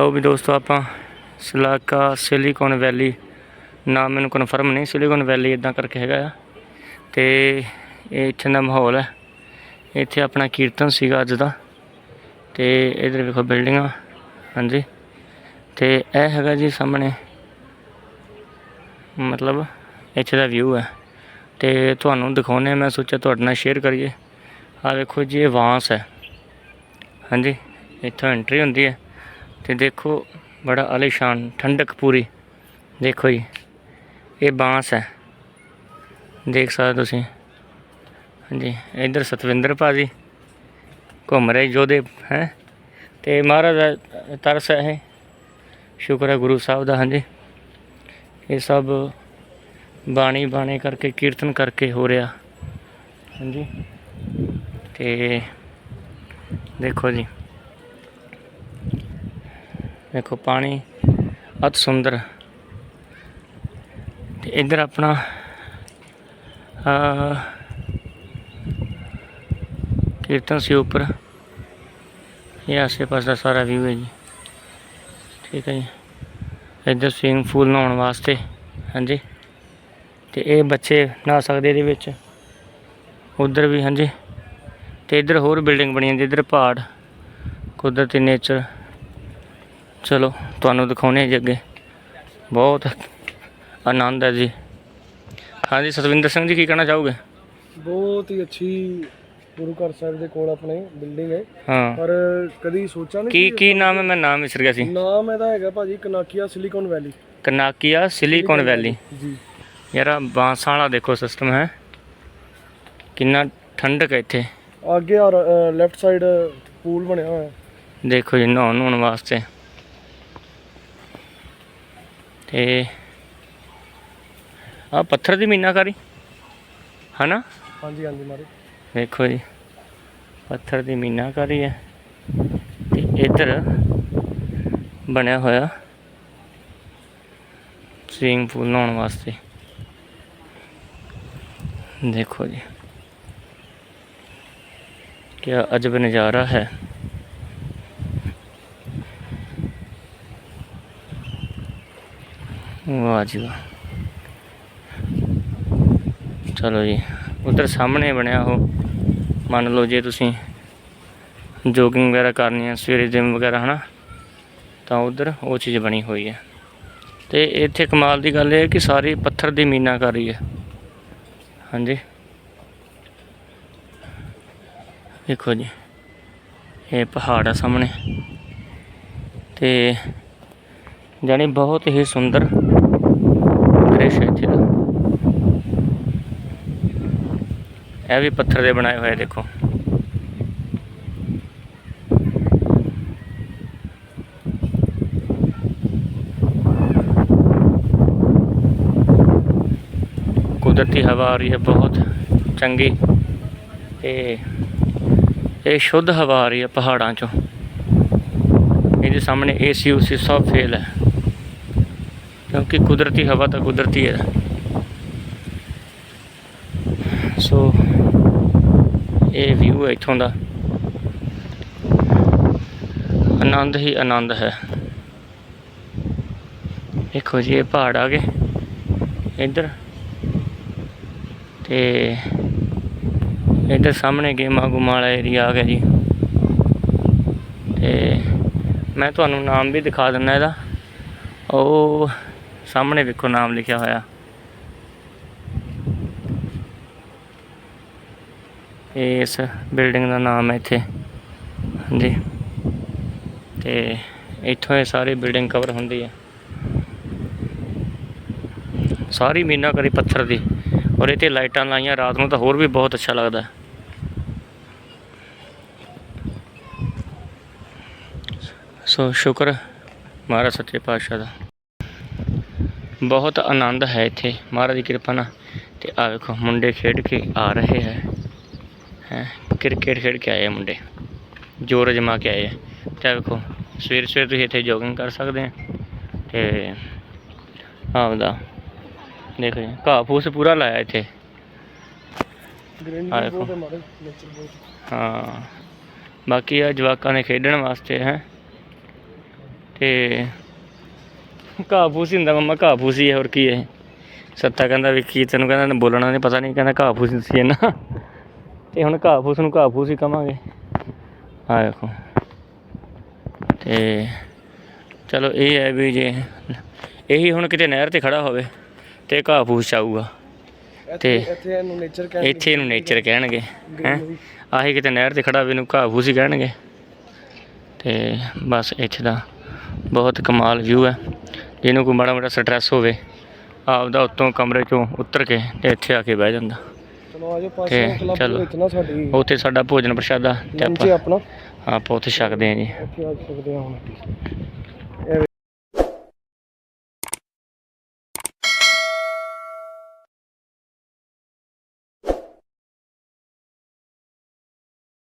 ਲਓ ਵੀ ਦੋਸਤੋ ਆਪਾਂ ਸਲਾਕਾ ਸਿਲੀਕਨ ਵੈਲੀ ਨਾਮ ਮੈਨੂੰ ਕਨਫਰਮ ਨਹੀਂ ਸਿਲੀਕਨ ਵੈਲੀ ਇਦਾਂ ਕਰਕੇ ਹੈਗਾ ਆ। ਤੇ ਇਹ ਇੱਥੇ ਦਾ ਮਾਹੌਲ ਹੈ। ਇੱਥੇ ਆਪਣਾ ਕੀਰਤਨ ਸੀਗਾ ਅੱਜ ਦਾ। ਤੇ ਇਧਰ ਵੇਖੋ ਬਿਲਡਿੰਗਾਂ, ਹਾਂਜੀ। ਤੇ ਇਹ ਹੈਗਾ ਜੀ ਸਾਹਮਣੇ, ਮਤਲਬ ਇੱਥੇ ਦਾ ਵਿਊ ਹੈ। ਤੇ ਤੁਹਾਨੂੰ ਦਿਖਾਉਣੇ ਮੈਂ ਸੋਚਿਆ ਤੁਹਾਡੇ ਨਾਲ ਸ਼ੇਅਰ ਕਰੀਏ। ਆ ਵੇਖੋ ਜੀ, ਇਹ ਵਾਂਸ ਹੈ। ਹਾਂਜੀ, ਇੱਥੋਂ ਐਂਟਰੀ ਹੁੰਦੀ ਹੈ। ਤੇ ਦੇਖੋ, ਬੜਾ ਆਲੀਸ਼ਾਨ, ਠੰਡਕ ਪੂਰੀ। ਦੇਖੋ ਜੀ, ਇਹ ਬਾਂਸ ਹੈ। ਦੇਖ ਸਕਦੇ ਤੁਸੀਂ। ਹਾਂਜੀ, ਇੱਧਰ ਸਤਵਿੰਦਰ ਭਾਜੀ ਘੁੰਮ ਰਹੇ ਯੋਧੇ ਹੈ? ਤੇ ਮਹਾਰਾਜ ਦਾ ਤਰਸ ਹੈ ਸ਼ੁਕਰ ਹੈ ਗੁਰੂ ਸਾਹਿਬ ਦਾ, ਹਾਂਜੀ। ਇਹ ਸਭ ਬਾਣੀ ਬਾਣੇ ਕਰਕੇ, ਕੀਰਤਨ ਕਰਕੇ ਹੋ ਰਿਹਾ। ਹਾਂਜੀ। ਤੇ ਦੇਖੋ ਜੀ। ਦੇਖੋ ਪਾਣੀ ਅਤ ਸੁੰਦਰ। ਤੇ ਇੱਧਰ ਆਪਣਾ ਆ ਕੀਰਤਨ ਸੀ ਉੱਪਰ। ਇਹ ਆਸੇ ਪਾਸੇ ਦਾ ਸਾਰਾ ਵਿਊ ਹੈ ਜੀ। ਠੀਕ ਹੈ ਜੀ। ਇੱਧਰ ਸਵਿਮਿੰਗ ਪੂਲ ਨਹਾਉਣ ਵਾਸਤੇ, ਹਾਂਜੀ। ਤੇ ਇਹ ਬੱਚੇ ਨਹਾ ਸਕਦੇ ਇਹਦੇ ਵਿੱਚ। ਉਧਰ ਵੀ, ਹਾਂਜੀ। ਤੇ ਇੱਧਰ ਹੋਰ ਬਿਲਡਿੰਗ ਬਣੀ ਜਾਂਦੀ ਇੱਧਰ ਪਹਾੜ, ਕੁਦਰਤੀ ਨੇਚਰ ਚਲੋ ਤੁਹਾਨੂੰ ਦਿਖਾਉਣੇ ਜੀ ਅੱਗੇ। ਬਹੁਤ ਆਨੰਦ ਹੈ ਜੀ। ਹਾਂਜੀ ਸਤਵਿੰਦਰ ਸਿੰਘ ਜੀ ਕੀ ਕਹਿਣਾ ਚਾਹੋਗੇ? ਬਹੁਤ ਹੀ ਅੱਛੀ ਗੁਰੂ ਘਰ ਸਾਹਿਬ ਦੇ ਕੋਲ ਆਪਣੇ ਬਿਲਡਿੰਗ ਹੈ। ਹਾਂ। ਪਰ ਕਦੀ ਸੋਚਿਆ ਨਹੀਂ ਕੀ ਕੀ ਨਾਮ ਹੈ? ਮੈਂ ਨਾਮ ਵਿਸਰ ਗਿਆ ਸੀ। ਨਾਮ ਇਹਦਾ ਹੈਗਾ ਭਾਜੀ ਕਨਾਕੀਆ ਸਿਲੀਕਨ ਵੈਲੀ। ਕਨਾਕੀਆ ਸਿਲੀਕਨ ਵੈਲੀ। ਜੀ। ਯਾਰ ਬਾਂਸਾਂ ਵਾਲਾ ਦੇਖੋ ਸਿਸਟਮ ਹੈ। ਕਿੰਨਾ ਠੰਡਕ ਹੈ ਇੱਥੇ। ਅੱਗੇ ਔਰ ਲੈਫਟ ਸਾਈਡ ਪੂਲ ਬਣਿਆ ਹੋਇਆ। ਹੈ ਦੇਖੋ ਜੀ ਨਹਾਉਣ ਨਹਾਉਣ ਵਾਸਤੇ। ਤੇ ਆ ਪੱਥਰ ਦੀ ਮੀਨਾਕਾਰੀ ਹਨਾ? ਹਾਂਜੀ ਹਾਂਜੀ ਮਾਰੇ ਦੇਖੋ ਜੀ ਪੱਥਰ ਦੀ ਮੀਨਾਕਾਰੀ ਹੈ ਤੇ ਇੱਧਰ ਬਣਿਆ ਹੋਇਆ ਸਵਿਮਿੰਗ ਪੂਲ ਨਹਾਉਣ ਵਾਸਤੇ। ਦੇਖੋ ਜੀ ਕੀ ਅਜਬ ਨਜ਼ਾਰਾ ਹੈ। ਵਾਹ ਜੀ ਵਾਹ। ਚਲੋ ਜੀ, ਉਧਰ ਸਾਹਮਣੇ ਬਣਿਆ ਉਹ। ਮੰਨ ਲਓ ਜੇ ਤੁਸੀਂ ਜੋਗਿੰਗ ਵਗੈਰਾ ਕਰਨੀ ਹੈ ਸਵੇਰੇ ਜਿਮ ਵਗੈਰਾ, ਹਨਾ? ਤਾਂ ਉਧਰ ਉਹ ਚੀਜ਼ ਬਣੀ ਹੋਈ ਹੈ ਤੇ ਇੱਥੇ ਕਮਾਲ ਦੀ ਗੱਲ ਇਹ ਹੈ ਕਿ ਸਾਰੀ ਪੱਥਰ ਦੀ ਮੀਨਾਕਾਰੀ ਹੈ ਹਾਂਜੀ। ਦੇਖੋ ਜੀ, ਇਹ ਪਹਾੜ ਆ ਸਾਹਮਣੇ। ਤੇ ਜਾਣੀ ਬਹੁਤ ਹੀ ਸੁੰਦਰ ਦ੍ਰਿਸ਼ ਹੈ ਇੱਥੇ ਦਾ ਇਹ ਵੀ ਪੱਥਰ ਦੇ ਬਣਾਏ ਹੋਏ ਦੇਖੋ। ਕੁਦਰਤੀ ਹਵਾ ਆ ਰਹੀ ਹੈ, ਬਹੁਤ ਚੰਗੀ। ਤੇ ਇਹ ਸ਼ੁੱਧ ਹਵਾ ਆ ਰਹੀ ਹੈ ਪਹਾੜਾਂ ਚੋਂ। ਇਹਦੇ ਸਾਹਮਣੇ ਏਸੀ ਉਸੀ ਸਭ ਫੇਲ ਹੈ। ਕਿਉਂਕਿ ਕੁਦਰਤੀ ਹਵਾ ਤਾਂ ਕੁਦਰਤੀ ਹੈ। ਸੋ ਇਹ ਵਿਊ ਹੈ ਇੱਥੋਂ ਦਾ। ਆਨੰਦ ਹੀ ਆਨੰਦ ਹੈ। ਦੇਖੋ ਜੀ, ਇਹ ਪਹਾੜ ਆ ਗਏ ਇੱਧਰ। ਤੇ ਇੱਧਰ ਸਾਹਮਣੇ ਗੇਮਾਂ ਗੁਮਾਂ ਵਾਲਾ ਏਰੀਆ ਆ ਗਿਆ ਜੀ। ਤੇ ਮੈਂ ਤੁਹਾਨੂੰ ਨਾਮ ਵੀ ਦਿਖਾ ਦਿੰਦਾ ਇਹਦਾ। ਉਹ ਸਾਹਮਣੇ ਵੇਖੋ, ਨਾਮ ਲਿਖਿਆ ਹੋਇਆ। ਇਹ ਇਸ ਬਿਲਡਿੰਗ ਦਾ ਨਾਮ ਹੈ ਇੱਥੇ। ਹਾਂਜੀ। ਤੇ ਇੱਥੋਂ ਇਹ ਸਾਰੀ ਬਿਲਡਿੰਗ ਕਵਰ ਹੁੰਦੀ ਹੈ। ਸਾਰੀ ਮੀਨਾਕਾਰੀ ਪੱਥਰ ਦੀ। ਔਰ ਇਹ ਤੇ ਲਾਈਟਾਂ ਲਾਈਆਂ, ਰਾਤ ਨੂੰ ਤਾਂ ਹੋਰ ਵੀ ਬਹੁਤ ਅੱਛਾ ਲੱਗਦਾ। ਸੋ ਸ਼ੁਕਰ ਮਹਾਰਾਜ ਸੱਚੇ ਪਾਤਸ਼ਾਹ ਦਾ। ਬਹੁਤ ਆਨੰਦ ਹੈ ਇੱਥੇ। ਮਹਾਰਾਜ ਦੀ ਕਿਰਪਾ ਨਾਲ। ਤੇ ਆ ਵੇਖੋ, ਮੁੰਡੇ ਖੇਡ ਕੇ ਆ ਰਹੇ ਹੈ। ਹੈ ਕ੍ਰਿਕਟ ਖੇਡ ਕੇ ਆਏ ਆ ਮੁੰਡੇ। ਜੋਰ ਜਮਾ ਕੇ ਆਏ ਆ। ਤੇ ਵੇਖੋ ਸਵੇਰ ਸਵੇਰ ਤੁਸੀਂ ਇੱਥੇ ਜੋਗਿੰਗ ਕਰ ਸਕਦੇ ਆ ਤੇ ਆਪਦਾ ਦੇਖੋ ਜੀ ਘਾਹ ਫੂਸ ਪੂਰਾ ਲਾਇਆ ਇੱਥੇ। ਹੈ ਬਾਕੀ ਆ ਜਵਾਕਾਂ ਨੇ ਖੇਡਣ ਵਾਸਤੇ ਹੈ। ਤੇ ਘਾਹ ਫੂਸ ਹੀ ਹੁੰਦਾ ਮੰਮਾ ਘਾਹ ਫੂਸ ਹੀ ਹੈ ਹੋਰ ਕੀ ਹੈ ਸੱਤਾ ਕਹਿੰਦਾ ਵੀ ਕੀ ਤੈਨੂੰ ਕਹਿੰਦਾ ਬੋਲਣਾ ਨਹੀਂ ਪਤਾ ਨਹੀਂ ਕਹਿੰਦਾ ਘਾਹ ਫੂਸ ਸੀ ਇਹ ਨਾ ਤੇ ਹੁਣ ਘਾਹ ਫੂਸ ਨੂੰ ਘਾਹ ਫੂਸ ਹੀ ਕਵਾਂਗੇ। ਆ ਦੇਖੋ। ਤੇ ਚਲੋ ਇਹ ਹੈ ਵੀ ਜੇ ਇਹੀ ਹੁਣ ਕਿਤੇ ਨਹਿਰ ਤੇ ਖੜਾ ਹੋਵੇ ਤੇ ਘਾਹ ਫੂਸ ਆਊਗਾ ਇੱਥੇ ਤੇ- ਇੱਥੇ ਇਹਨੂੰ ਨੇਚਰ ਕਹਿੰਦੇ ਇੱਥੇ ਇਹਨੂੰ ਨੇਚਰ ਕਹਿਣਗੇ ਹੈ? ਆਹੀ ਕਿਤੇ ਨਹਿਰ ਤੇ ਖੜਾ ਹੋਵੇ ਇਹਨੂੰ ਘਾਹ ਫੂਸ ਹੀ ਕਹਿਣਗੇ। ਤੇ ਬਸ ਇੱਥੇ ਦਾ ਬਹੁਤ ਕਮਾਲ ਵਿਊ ਹੈ। ਜਿਹਨੂੰ ਕੋਈ ਮਾੜਾ ਮਾੜਾ ਸਟ੍ਰੈਸ ਹੋਵੇ ਆਪਦਾ ਉੱਤੋਂ ਕਮਰੇ ਚੋਂ ਉਤਰ ਕੇ ਤੇ ਇੱਥੇ ਆ ਕੇ ਬਹਿ ਜਾਂਦਾ। ਚਲੋ ਆਜੋ ਤੇ ਪਾਸੇ ਕਲੱਬ ਚਲੋ। ਵਿੱਚ ਨਾ ਸਾਡੀ। ਉੱਥੇ ਸਾਡਾ ਭੋਜਨ ਪ੍ਰਸ਼ਾਦਾ ਤੇ ਲੰਚ ਆਪਾਂ ਆਪਣਾ? ਆਪਾਂ ਉੱਥੇ ਛਕਦੇ ਹਾਂ ਜੀ। ਇੱਥੇ ਆ ਸਕਦੇ ਹਾਂ ਹੁਣ।